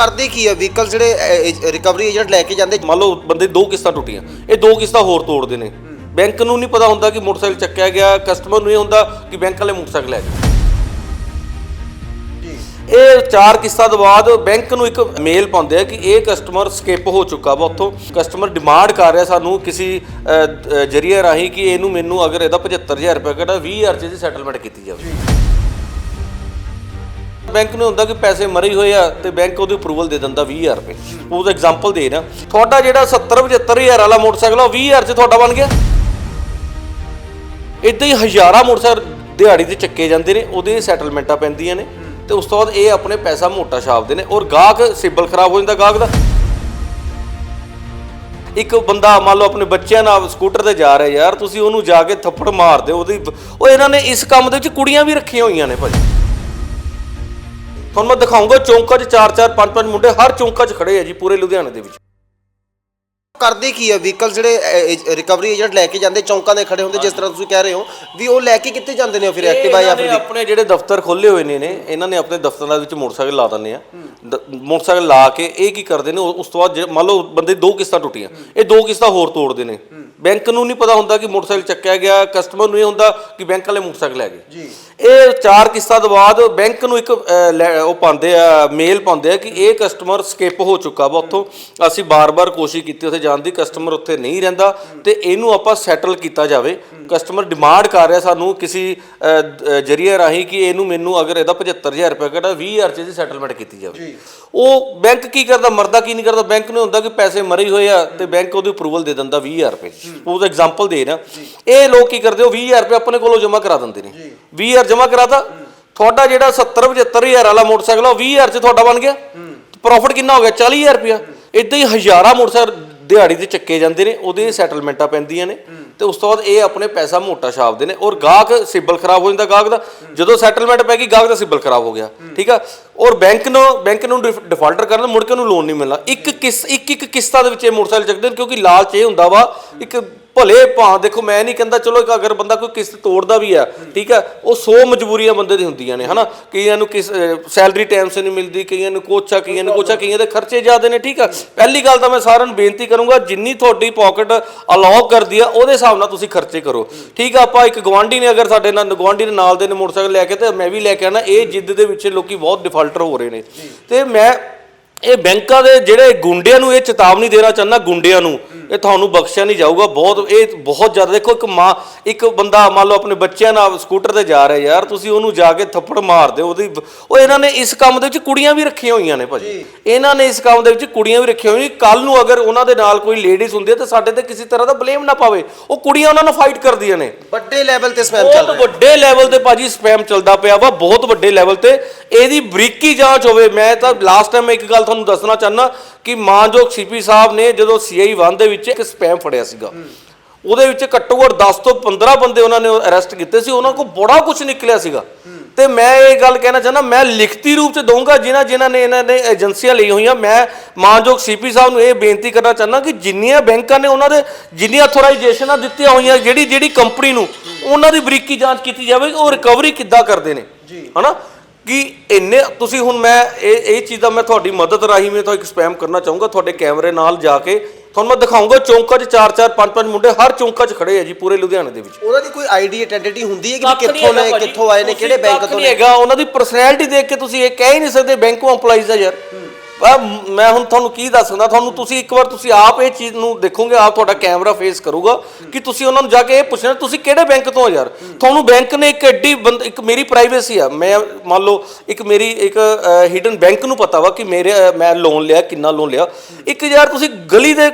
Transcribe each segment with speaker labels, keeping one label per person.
Speaker 1: ਕਰਦੇ ਕੀ ਆ? ਵਹੀਕਲ ਜਿਹੜੇ ਰਿਕਵਰੀ ਏਜੰਟ ਲੈ ਕੇ ਜਾਂਦੇ
Speaker 2: ਮੰਨ ਲਓ ਬੰਦੇ ਦੋ ਕਿਸ਼ਤਾਂ ਟੁੱਟੀਆਂ ਇਹ ਦੋ ਕਿਸ਼ਤਾਂ ਹੋਰ ਤੋੜਦੇ ਨੇ। ਬੈਂਕ ਨੂੰ ਨਹੀਂ ਪਤਾ ਹੁੰਦਾ ਕਿ ਮੋਟਰਸਾਈਕਲ ਚੱਕਿਆ ਗਿਆ ਕਸਟਮਰ ਨੂੰ ਇਹ ਹੁੰਦਾ ਕਿ ਬੈਂਕ ਵਾਲੇ ਮੋਟਰਸਾਈਕਲ ਲੈ ਗਏ। ਇਹ ਚਾਰ ਕਿਸ਼ਤਾਂ ਤੋਂ ਬਾਅਦ ਬੈਂਕ ਨੂੰ ਇੱਕ ਮੇਲ ਪਾਉਂਦੇ ਆ ਕਿ ਇਹ ਕਸਟਮਰ ਸਕਿਪ ਹੋ ਚੁੱਕਾ ਵਾ ਉੱਥੋਂ। ਕਸਟਮਰ ਡਿਮਾਂਡ ਕਰ ਰਿਹਾ ਸਾਨੂੰ ਕਿਸੇ ਜਰੀਏ ਰਾਹੀਂ ਕਿ ਇਹਨੂੰ ਮੈਨੂੰ ਅਗਰ ਇਹਦਾ 75000 ਰੁਪਏ ਕੱਢਾ 20000 ਚ ਸੈਟਲਮੈਂਟ ਕੀਤੀ ਜਾਵੇ। ਬੈਂਕ ਨੂੰ ਹੁੰਦਾ ਕਿ ਪੈਸੇ ਮਰੇ ਹੋਏ ਆ ਤੇ ਬੈਂਕ ਉਹਦੀ ਅਪਰੂਵਲ ਦੇ ਦਿੰਦਾ 20000 ਰੁਪਏ। ਉਹਦਾ ਐਗਜ਼ਾਮਪਲ ਦੇ ਰਿਹਾ। ਤੁਹਾਡਾ ਜਿਹੜਾ 70 75000 ਵਾਲਾ ਮੋਟਰਸਾਈਕਲ ਉਹ 20000 ਚ ਤੁਹਾਡਾ ਬਣ ਗਿਆ। ਇਦਾਂ ਹੀ ਹਜ਼ਾਰਾਂ ਮੋਟਰਸਾਈਕਲ ਦਿਹਾੜੀ ਤੇ ਚੱਕੇ ਜਾਂਦੇ ਨੇ, ਉਹਦੇ ਸੈਟਲਮੈਂਟਾਂ ਪੈਂਦੀਆਂ ਨੇ। ਤੇ ਉਸ ਤੋਂ ਬਾਅਦ ਇਹ ਆਪਣੇ ਪੈਸਾ ਮੋਟਾ ਛਾਪਦੇ ਨੇ ਔਰ ਗਾਹਕ ਸਿਬਲ ਖਰਾਬ ਹੋ ਜਾਂਦਾ ਗਾਹਕ ਦਾ। ਇੱਕ ਬੰਦਾ ਮੰਨ ਲਓ ਆਪਣੇ ਬੱਚਿਆਂ ਨਾਲ ਸਕੂਟਰ ਤੇ ਜਾ ਰਿਹਾ, ਯਾਰ ਤੁਸੀਂ ਉਹਨੂੰ ਜਾ ਕੇ ਥੱਪੜ ਮਾਰਦੇ ਹੋ ਉਹਦੀ ਉਹ ਇਹਨਾਂ ਨੇ ਇਸ ਕੰਮ ਦੇ ਵਿੱਚ ਕੁੜੀਆਂ ਵੀ ਰੱਖੀਆਂ ਹੋਈਆਂ ਨੇ ਭਾਜੀ। ਤੁਹਾਨੂੰ ਮੈਂ ਦਿਖਾਉਂਗਾ ਚੌਂਕਾਂ 'ਚ ਚਾਰ ਚਾਰ ਪੰਜ ਪੰਜ ਮੁੰਡੇ ਹਰ ਚੌਂਕਾਂ 'ਚ ਖੜੇ ਆ ਜੀ ਪੂਰੇ ਲੁਧਿਆਣੇ ਦੇ ਵਿੱਚ।
Speaker 1: ਕਰਦੇ ਕੀ ਆ? ਵਹੀਕਲ ਜਿਹੜੇ ਰਿਕਵਰੀ ਏਜੰਟ ਲੈ ਕੇ ਜਾਂਦੇ ਚੌਂਕਾਂ ਦੇ ਖੜੇ ਹੁੰਦੇ ਜਿਸ ਤਰ੍ਹਾਂ ਤੁਸੀਂ ਕਹਿ ਰਹੇ ਹੋ ਵੀ ਉਹ ਲੈ ਕੇ ਕਿੱਥੇ ਜਾਂਦੇ ਨੇ ਫਿਰ ਐਕਟਿਵਾ ਜਾਂ ਫਿਰ
Speaker 2: ਆਪਣੇ ਜਿਹੜੇ ਦਫ਼ਤਰ ਖੋਲੇ ਹੋਏ ਨੇ ਨੇ ਇਹਨਾਂ ਨੇ ਆਪਣੇ ਦਫ਼ਤਰਾਂ ਦੇ ਵਿੱਚ ਮੋਟਰਸਾਈਕਲ ਲਾ ਦਿੰਦੇ ਆ। ਮੋਟਰਸਾਈਕਲ ਲਾ ਕੇ ਇਹ ਕੀ ਕਰਦੇ ਨੇ ਉਹ- ਉਸ ਤੋਂ ਬਾਅਦ ਮੰਨ ਲਓ ਬੰਦੇ ਦੋ ਕਿਸ਼ਤਾਂ ਟੁੱਟੀਆਂ ਇਹ ਦੋ ਕਿਸ਼ਤਾਂ ਹੋਰ ਤੋੜਦੇ ਨੇ। ਬੈਂਕ ਨੂੰ ਨਹੀਂ ਪਤਾ ਹੁੰਦਾ ਕਿ ਮੋਟਰਸਾਈਕਲ ਚੱਕਿਆ ਗਿਆ ਕਸਟਮਰ ਨੂੰ ਇਹ ਹੁੰਦਾ ਕਿ ਬੈਂਕ ਵਾਲੇ ਮੋਟਰਸਾਈਕਲ ਲੈ ਗਏ।
Speaker 1: ਜੀ।
Speaker 2: ਇਹ ਚਾਰ ਕਿਸ਼ਤਾਂ ਤੋਂ ਬਾਅਦ ਬੈਂਕ ਨੂੰ ਇੱਕ ਅ, ਉਹ ਪਾਉਂਦੇ ਆ ਮੇਲ ਪਾਉਂਦੇ ਆ ਕਿ ਇਹ ਕਸਟਮਰ ਸਕਿਪ ਹੋ ਚੁੱਕਾ ਵਾ ਉੱਥੋਂ। ਅਸੀਂ ਬਾਰ-ਬਾਰ ਕੋਸ਼ਿਸ਼ ਕੀਤੀ ਉੱਥੇ ਜਾਣ ਦੀ ਕਸਟਮਰ ਉੱਥੇ ਨਹੀਂ ਰਹਿੰਦਾ ਤੇ ਇਹਨੂੰ ਆਪਾਂ ਸੈਟਲ ਕੀਤਾ ਜਾਵੇ। ਕਸਟਮਰ ਡਿਮਾਂਡ ਕਰ ਰਿਹਾ ਸਾਨੂੰ ਕਿਸੇ ਜਰੀਏ ਰਾਹੀਂ ਕਿ ਇਹਨੂੰ ਮੈਨੂੰ ਅਗਰ ਇਹਦਾ 75000 ਰੁਪਏ ਕੱਢਾ 20000 ਚ ਇਹਦੀ ਸੈਟਲਮੈਂਟ ਕੀਤੀ ਜਾਵੇ। ਉਹ ਬੈਂਕ ਕੀ ਕਰਦਾ ਮਰਦਾ ਕੀ ਨਹੀਂ ਕਰਦਾ? ਬੈਂਕ ਨੂੰ ਹੁੰਦਾ ਕਿ ਪੈਸੇ ਮਰੇ ਹੋਏ ਆ ਤੇ ਬੈਂਕ ਉਹਦੀ ਅਪਰੂਵਲ ਦੇ ਦਿੰਦਾ 20000 ਰੁਪਏ ਉਹਦਾ ਐਗਜ਼ਾਮਪਲ ਦੇ ਰਿਹਾ। ਇਹ ਲੋਕ ਕੀ ਕਰਦੇ ਉਹ 20000 ਰੁਪਏ ਆਪਣੇ ਕੋਲੋਂ ਜਮ੍ਹਾਂ ਕਰਾ ਦਿੰਦੇ ਨੇ। 20000 ਜਮ੍ਹਾਂ ਕਰਾਤਾ ਤੁਹਾਡਾ ਜਿਹੜਾ 70 75000 ਵਾਲਾ ਮੋਟਰਸਾਈਕਲ ਉਹ 20000 ਚ ਤੁਹਾਡਾ ਬਣ ਗਿਆ। ਪ੍ਰੋਫਿਟ ਕਿੰਨਾ ਹੋ ਗਿਆ? 40000 ਰੁਪਇਆ। ਇਦਾਂ ਹੀ ਹਜ਼ਾਰਾਂ ਮੋਟਰਸਾਈਕਲ ਦਿਹਾੜੀ ਤੇ ਚੱਕੇ ਜਾਂਦੇ ਨੇ ਉਹਦੇ ਸੈਟਲਮੈਂਟਾਂ ਪੈਂਦੀਆਂ ਨੇ। ਤੇ ਉਸ ਤੋਂ ਬਾਅਦ ਇਹ ਆਪਣੇ ਪੈਸਾ ਮੋਟਾ ਛਾਪਦੇ ਨੇ ਔਰ ਗਾਹਕ ਸਿਬਲ ਖਰਾਬ ਹੋ ਜਾਂਦਾ ਗਾਹਕ ਦਾ। ਜਦੋਂ ਸੈਟਲਮੈਂਟ ਪੈ ਗਈ, ਗਾਹਕ ਦਾ ਸਿਬਲ ਖਰਾਬ ਹੋ ਗਿਆ, ਠੀਕ ਆ? ਔਰ ਬੈਂਕ ਨੂੰ ਬੈਂਕ ਨੂੰ ਡਿਫਾਲਟਰ ਕਰਨ ਮੁੜ ਕੇ ਉਹਨੂੰ ਲੋਨ ਨਹੀਂ ਮਿਲਣਾ। ਇੱਕ ਕਿਸ ਇੱਕ ਇੱਕ ਕਿਸ਼ਤਾਂ ਦੇ ਵਿੱਚ ਇਹ ਮੋਟਰਸਾਈਕਲ ਚੱਕਦੇ ਨੇ ਕਿਉਂਕਿ ਲਾਲਚ ਇਹ ਹੁੰਦਾ ਵਾ, ਇੱਕ ਭਲੇ ਭਾਂ ਦੇਖੋ ਮੈਂ ਨਹੀਂ ਕਹਿੰਦਾ ਚਲੋ ਅਗਰ ਬੰਦਾ ਕੋਈ ਕਿਸ਼ਤ ਤੋੜਦਾ ਵੀ ਆ, ਠੀਕ ਆ, ਉਹ 100 ਮਜਬੂਰੀਆਂ ਬੰਦੇ ਦੀ ਹੁੰਦੀਆਂ ਨੇ, ਹਨਾ? ਕਈਆਂ ਨੂੰ ਕਿਸ ਸੈਲਰੀ ਟਾਈਮ ਸੇ ਨਹੀਂ ਮਿਲਦੀ, ਕਈਆਂ ਨੂੰ ਕੋਚਾ, ਕਈਆਂ ਨੂੰ ਕੋਚਾ, ਕਈਆਂ ਦੇ ਖਰਚੇ ਜ਼ਿਆਦੇ ਨੇ, ਠੀਕ ਆ? ਪਹਿਲੀ ਗੱਲ ਤਾਂ ਮੈਂ ਸਾਰਿਆਂ ਨੂੰ ਬੇਨਤੀ ਕਰੂੰਗਾ, ਜਿੰਨੀ ਤੁਹਾਡੀ ਪਾਕਟ ਅਲਾਉ ਕਰਦੀ ਆ, ਉਹਦੇ ਹਿਸਾਬ ਨਾਲ ਤੁਸੀਂ ਖਰਚੇ ਕਰੋ, ਠੀਕ ਆ? ਆਪਾਂ ਇੱਕ ਗਵਾਂਢੀ ਨੇ ਅਗਰ ਸਾਡੇ ਨਾਲ ਗਵਾਂਢੀ ਦੇ ਨਾਲ ਦੇ ਨੇ ਮੋਟਰਸਾਈਕਲ ਲੈ ਕੇ ਤੇ ਮੈਂ ਵੀ ਲੈ ਕੇ ਆਣਾ ਇਹ ਜਿੱਦ ਦੇ ਵਿੱਚ ਲੋਕੀ ਬਹੁਤ ਡਿਫਾਲਟਰ ਹੋ ਰਹੇ ਨੇ। ਤੇ ਮੈਂ ਇਹ ਬੈਂਕਾਂ ਦੇ ਜਿਹੜੇ ਗੁੰਡਿਆਂ ਨੂੰ ਇਹ ਚੇਤਾਵਨੀ ਦੇਣਾ ਚਾਹੁੰਦਾ, ਗੁੰਡਿਆਂ ਨੂੰ ਇਹ ਤੁਹਾਨੂੰ ਬਖਸ਼ਿਆ ਨਹੀਂ ਜਾਊਗਾ ਬਹੁਤ ਇਹ ਬਹੁਤ ਜ਼ਿਆਦਾ ਦੇਖੋ ਇੱਕ ਮਾਂ ਇੱਕ ਬੰਦਾ ਮੰਨ ਲਓ ਆਪਣੇ ਬੱਚਿਆਂ ਨਾਲ ਸਕੂਟਰ ਤੇ ਜਾ ਰਿਹਾ ਯਾਰ ਤੁਸੀਂ ਉਹਨੂੰ ਜਾ ਕੇ ਥੱਪੜ ਮਾਰਦੇ ਹੋ ਉਹਦੀ ਉਹ ਇਹਨਾਂ ਨੇ ਇਸ ਕੰਮ ਦੇ ਵਿੱਚ ਕੁੜੀਆਂ ਵੀ ਰੱਖੀਆਂ ਹੋਈਆਂ ਨੇ ਭਾਜੀ। ਇਹਨਾਂ ਨੇ ਇਸ ਕੰਮ ਦੇ ਵਿੱਚ ਕੁੜੀਆਂ ਵੀ ਰੱਖੀਆਂ ਹੋਈਆਂ ਕੱਲ ਨੂੰ ਅਗਰ ਉਹਨਾਂ ਦੇ ਨਾਲ ਕੋਈ ਲੇਡੀਜ਼ ਹੁੰਦੀ ਹੈ ਤਾਂ ਸਾਡੇ ਤੇ ਕਿਸੇ ਤਰ੍ਹਾਂ ਦਾ ਬਲੇਮ ਨਾ ਪਾਵੇ। ਉਹ ਕੁੜੀਆਂ ਉਹਨਾਂ ਨਾਲ ਫਾਈਟ ਕਰਦੀਆਂ ਨੇ।
Speaker 1: ਵੱਡੇ ਲੈਵਲ ਤੇ ਸਪੈਮ ਚੱਲ
Speaker 2: ਬਹੁਤ ਵੱਡੇ ਲੈਵਲ ਤੇ ਭਾਜੀ ਸਪੈਮ ਚੱਲਦਾ ਪਿਆ ਵਾ ਬਹੁਤ ਵੱਡੇ ਲੈਵਲ ਤੇ। ਇਹਦੀ ਬਰੀਕੀ ਜਾਂਚ ਹੋਵੇ ਮੈਂ ਤਾਂ ਲਾਸਟ ਟਾਈਮ ਇੱਕ ਗੱਲ ਤੁਹਾਨੂੰ ਦੱਸਣਾ ਚਾਹਨਾ ਕਿ ਮਾਨਯੋਗ ਸੀਪੀ ਸਾਹਿਬ ਨੇ ਜਦੋਂ ਸੀਆਈ 1 ਦੇ ਵਿੱਚ ਇੱਕ ਸਪੈਮ ਫੜਿਆ ਸੀਗਾ ਉਹਦੇ ਵਿੱਚ ਘੱਟੋ ਘੱਟ 10 ਤੋਂ 15 ਬੰਦੇ ਉਹਨਾਂ ਨੇ ਅਰੈਸਟ ਕੀਤੇ ਸੀ ਉਹਨਾਂ ਕੋਲ ਬੜਾ ਕੁਝ ਨਿਕਲਿਆ ਸੀਗਾ। ਤੇ ਮੈਂ ਇਹ ਗੱਲ ਕਹਿਣਾ ਚਾਹੁੰਦਾ ਮੈਂ ਲਿਖਤੀ ਰੂਪ ਚ ਦਊਂਗਾ ਜਿਨ੍ਹਾਂ ਜਿਨ੍ਹਾਂ ਨੇ ਇਹਨਾਂ ਨੇ ਏਜੰਸੀਆਂ ਲਈ ਹੋਈਆਂ ਮੈਂ ਮਾਨਯੋਗ ਸੀਪੀ ਸਾਹਿਬ ਨੂੰ ਇਹ ਬੇਨਤੀ ਕਰਨਾ ਚਾਹੁੰਦਾ ਕਿ ਜਿੰਨੀਆਂ ਬੈਂਕਾਂ ਨੇ ਉਹਨਾਂ ਦੇ ਜਿੰਨੀਆਂ ਅਥੋਰਾਈਜੇਸ਼ਨਾਂ ਦਿੱਤੀਆਂ ਹੋਈਆਂ ਜਿਹੜੀ ਜਿਹੜੀ ਕੰਪਨੀ ਨੂੰ ਉਹਨਾਂ ਦੀ ਬਰੀਕੀ ਜਾਂਚ ਕੀਤੀ ਜਾਵੇ ਉਹ ਰਿਕਵਰੀ ਕਿੱਦਾਂ ਕਰਦੇ ਨੇ ਹਨਾ? ਕਿ ਇੰਨੇ ਤੁਸੀਂ ਹੁਣ ਮੈਂ ਇਹ ਇਹ ਚੀਜ਼ ਦਾ ਮੈਂ ਤੁਹਾਡੀ ਮਦਦ ਰਾਹੀਂ ਮੈਂ ਤੁਹਾਨੂੰ ਇੱਕ ਸਪੈਮ ਕਰਨਾ ਚਾਹੂੰਗਾ ਤੁਹਾਡੇ ਕੈਮਰੇ ਨਾਲ ਜਾ ਕੇ। ਤੁਹਾਨੂੰ ਮੈਂ ਦਿਖਾਉਂਗਾ ਚੌਂਕਾਂ 'ਚ ਚਾਰ ਚਾਰ ਪੰਜ ਪੰਜ ਮੁੰਡੇ ਹਰ ਚੌਂਕਾਂ 'ਚ ਖੜੇ ਆ ਜੀ ਪੂਰੇ ਲੁਧਿਆਣੇ ਦੇ ਵਿੱਚ।
Speaker 1: ਉਹਨਾਂ ਦੀ ਕੋਈ ਆਈਡੀ ਆਇਡੈਂਟੀ ਹੁੰਦੀ ਹੈ ਕਿ ਕਿੱਥੋਂ ਨੇ। ਕਿੱਥੋਂ ਆਏ ਨੇ
Speaker 2: ਤੁਸੀਂ
Speaker 1: ਕਿਹੜੇ ਬੈਂਕ ਤੋਂ
Speaker 2: ਨਹੀਂ
Speaker 1: ਨੇ
Speaker 2: ਹੈਗਾ। ਉਹਨਾਂ ਦੀ ਪਰਸਨੈਲਿਟੀ ਦੇਖ ਕੇ ਤੁਸੀਂ ਇਹ ਕਹਿ ਹੀ ਨਹੀਂ ਸਕਦੇ ਬੈਂਕੋਂ EMPLOYEES ਆ ਯਾਰ। ਮੈਂ ਹੁਣ ਤੁਹਾਨੂੰ ਕੀ ਦੱਸ ਸਕਦਾ, ਤੁਹਾਨੂੰ ਤੁਸੀਂ ਇੱਕ ਵਾਰ ਤੁਸੀਂ ਆਪ ਇਹ ਚੀਜ਼ ਨੂੰ ਦੇਖੋਗੇ, ਆਪ ਤੁਹਾਡਾ ਕੈਮਰਾ ਫੇਸ ਕਰੂਗਾ ਕਿ ਤੁਸੀਂ ਉਹਨਾਂ ਨੂੰ ਜਾ ਕੇ ਇਹ ਪੁੱਛਣਾ, ਤੁਸੀਂ ਕਿਹੜੇ ਬੈਂਕ ਤੋਂ ਯਾਰ? ਤੁਹਾਨੂੰ ਬੈਂਕ ਨੇ ਇੱਕ ਐਡੀ ਬੰਦ- ਇੱਕ ਮੇਰੀ ਪ੍ਰਾਈਵੇਸੀ ਆ। ਮੈਂ ਮੰਨ ਲਓ, ਇੱਕ ਮੇਰੀ, ਇੱਕ ਹਿਡਨ ਬੈਂਕ ਨੂੰ ਪਤਾ ਵਾ ਕਿ ਮੇਰੇ ਮੈਂ ਲੋਨ ਲਿਆ, ਕਿੰਨਾ ਲੋਨ ਲਿਆ। ਇੱਕ ਯਾਰ ਤੁਸੀਂ ਗਲੀ ਦੇ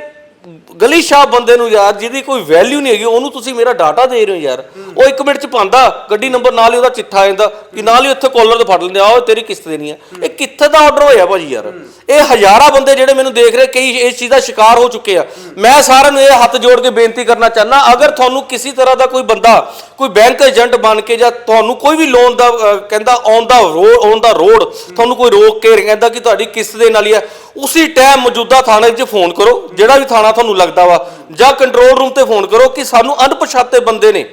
Speaker 2: ਗਲੀ ਸ਼ਾਹ ਬੰਦੇ ਨੂੰ ਯਾਰ ਜਿਹਦੀ ਕੋਈ ਵੈਲਿਊ ਨਹੀਂ ਹੈਗੀ, ਉਹਨੂੰ ਤੁਸੀਂ ਮੇਰਾ ਡਾਟਾ ਦੇ ਰਹੇ ਹੋ ਯਾਰ। ਉਹ 1 ਮਿੰਟ ਚ ਪਾਉਂਦਾ, ਗੱਡੀ ਨੰਬਰ ਨਾਲ ਹੀ ਉਹਦਾ ਚਿੱਠਾ ਆ ਜਾਂਦਾ, ਕਿ ਨਾਲ ਹੀ ਉੱਥੇ ਕਾਲਰ ਤੇ ਫੜ ਲੈਂਦੇ ਆ ਤੇਰੀ ਕਿਸ਼ਤ ਦੇਣੀ ਹੈ ਇਹ ਕਿੱਥੇ ਦਾ ਆਰਡਰ ਹੋਇਆ ਭਾਜੀ ਯਾਰ? ਇਹ ਹਜ਼ਾਰਾਂ ਬੰਦੇ ਜਿਹੜੇ ਮੈਨੂੰ ਦੇਖ ਰਹੇ, ਕਈ ਇਸ ਚੀਜ਼ ਦਾ ਸ਼ਿਕਾਰ ਹੋ ਚੁੱਕੇ ਆ। ਮੈਂ ਸਾਰਿਆਂ ਨੂੰ ਇਹ ਹੱਥ ਜੋੜ ਕੇ ਬੇਨਤੀ ਕਰਨਾ ਚਾਹੁੰਦਾ, ਅਗਰ ਤੁਹਾਨੂੰ ਕਿਸੇ ਤਰ੍ਹਾਂ ਦਾ ਕੋਈ ਬੰਦਾ, ਕੋਈ ਬੈਂਕ ਏਜੰਟ ਬਣ ਕੇ ਜਾਂ ਤੁਹਾਨੂੰ ਕੋਈ ਵੀ ਲੋਨ ਦਾ ਕਹਿੰਦਾ on the road on the road ਤੁਹਾਨੂੰ ਕੋਈ ਰੋਕ ਕੇ ਕਹਿੰਦਾ ਕਿ ਤੁਹਾਡੀ ਕਿਸ਼ਤ ਦੇ ਨਾਲ ਹੀ ਹੈ ਉਸੇ ਟਾਈਮ ਮੌਜੂਦਾ ਥਾਣੇ 'ਚ ਫੋਨ ਕਰੋ, ਜਿਹੜਾ ਵੀ ਥਾਣਾ ਤੁਹਾਨੂੰ ਲੱਗਦਾ ਵਾ? ਜਾਂ ਕੰਟਰੋਲ ਰੂਮ ਤੇ ਫੋਨ ਕਰੋ ਕਿ ਸਾਨੂੰ ਅਣਪਛਾਤੇ ਬੰਦੇ ਨੇ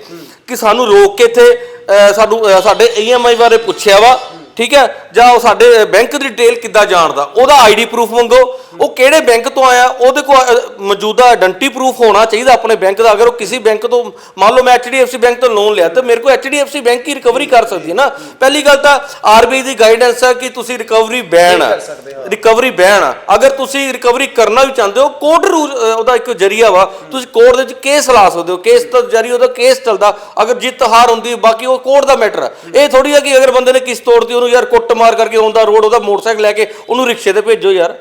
Speaker 2: ਕਿ ਸਾਨੂੰ ਰੋਕ ਕੇ ਇੱਥੇ ਅਹ, ਸਾਨੂੰ ਅਹ, ਸਾਡੇ ਈਐਮਆਈ ਬਾਰੇ ਪੁੱਛਿਆ ਵਾ। ਠੀਕ ਹੈ? ਜਾਂ ਉਹ ਸਾਡੇ ਬੈਂਕ ਦੀ ਡਿਟੇਲ ਕਿੱਦਾਂ ਜਾਣਦਾ? ਉਹਦਾ ਆਈਡੀ ਪ੍ਰੂਫ ਮੰਗੋ। ਉਹ ਕਿਹੜੇ ਬੈਂਕ ਤੋਂ ਆਇਆ? ਉਹਦੇ ਕੋਲ ਮੌਜੂਦਾ ਆਇਡੈਂਟੀ ਪ੍ਰੂਫ ਹੋਣਾ ਚਾਹੀਦਾ ਆਪਣੇ ਬੈਂਕ ਦਾ। ਅਗਰ ਉਹ ਕਿਸੇ ਬੈਂਕ ਤੋਂ ਮੰਨ ਲਓ ਮੈਂ HDFC ਬੈਂਕ ਤੋਂ ਲੋਨ ਲਿਆ ਤਾਂ ਮੇਰੇ ਕੋਲ HDFC ਬੈਂਕ ਹੀ ਰਿਕਵਰੀ ਕਰ ਸਕਦੀ ਹੈ ਨਾ? ਪਹਿਲੀ ਗੱਲ ਤਾਂ RBI ਦੀ ਗਾਈਡੈਂਸ ਹੈ ਕਿ ਤੁਸੀਂ ਰਿਕਵਰੀ ਬੈਨ ਰਿਕਵਰੀ ਬੈਨ ਆ। ਅਗਰ ਤੁਸੀਂ ਰਿਕਵਰੀ ਕਰਨਾ ਵੀ ਚਾਹੁੰਦੇ ਹੋ ਕੋਰਟ ਉਹਦਾ ਇੱਕ ਜਰੀਆ ਵਾ। ਤੁਸੀਂ ਕੋਰਟ ਦੇ ਵਿੱਚ ਕੇਸ ਲਾ ਸਕਦੇ ਹੋ। ਕੇਸ ਤਾਂ ਜਰੀ ਉਹਦਾ ਕੇਸ ਚੱਲਦਾ। ਅਗਰ ਜਿੱਤ ਹਾਰ ਹੁੰਦੀ ਬਾਕੀ ਉਹ ਕੋਰਟ ਦਾ ਮੈਟਰ ਹੈ ਇਹ ਥੋੜੀ ਹੈ ਕਿ ਅਗਰ ਬੰਦੇ ਨੇ ਕਿਸ ਤੋੜਤੀ ਉਹਨੂੰ ਯਾਰ ਕੁੱਟ ਮਾਰ ਕਰਕੇ ਆਉਂਦਾ ਰੋਡ ਉਹਦਾ ਮੋਟਰਸਾਈਕਲ ਲੈ ਕੇ ਉਹਨੂੰ ਰਿਕਸ਼ੇ ਤੇ ਭੇਜੋ ਯਾਰ।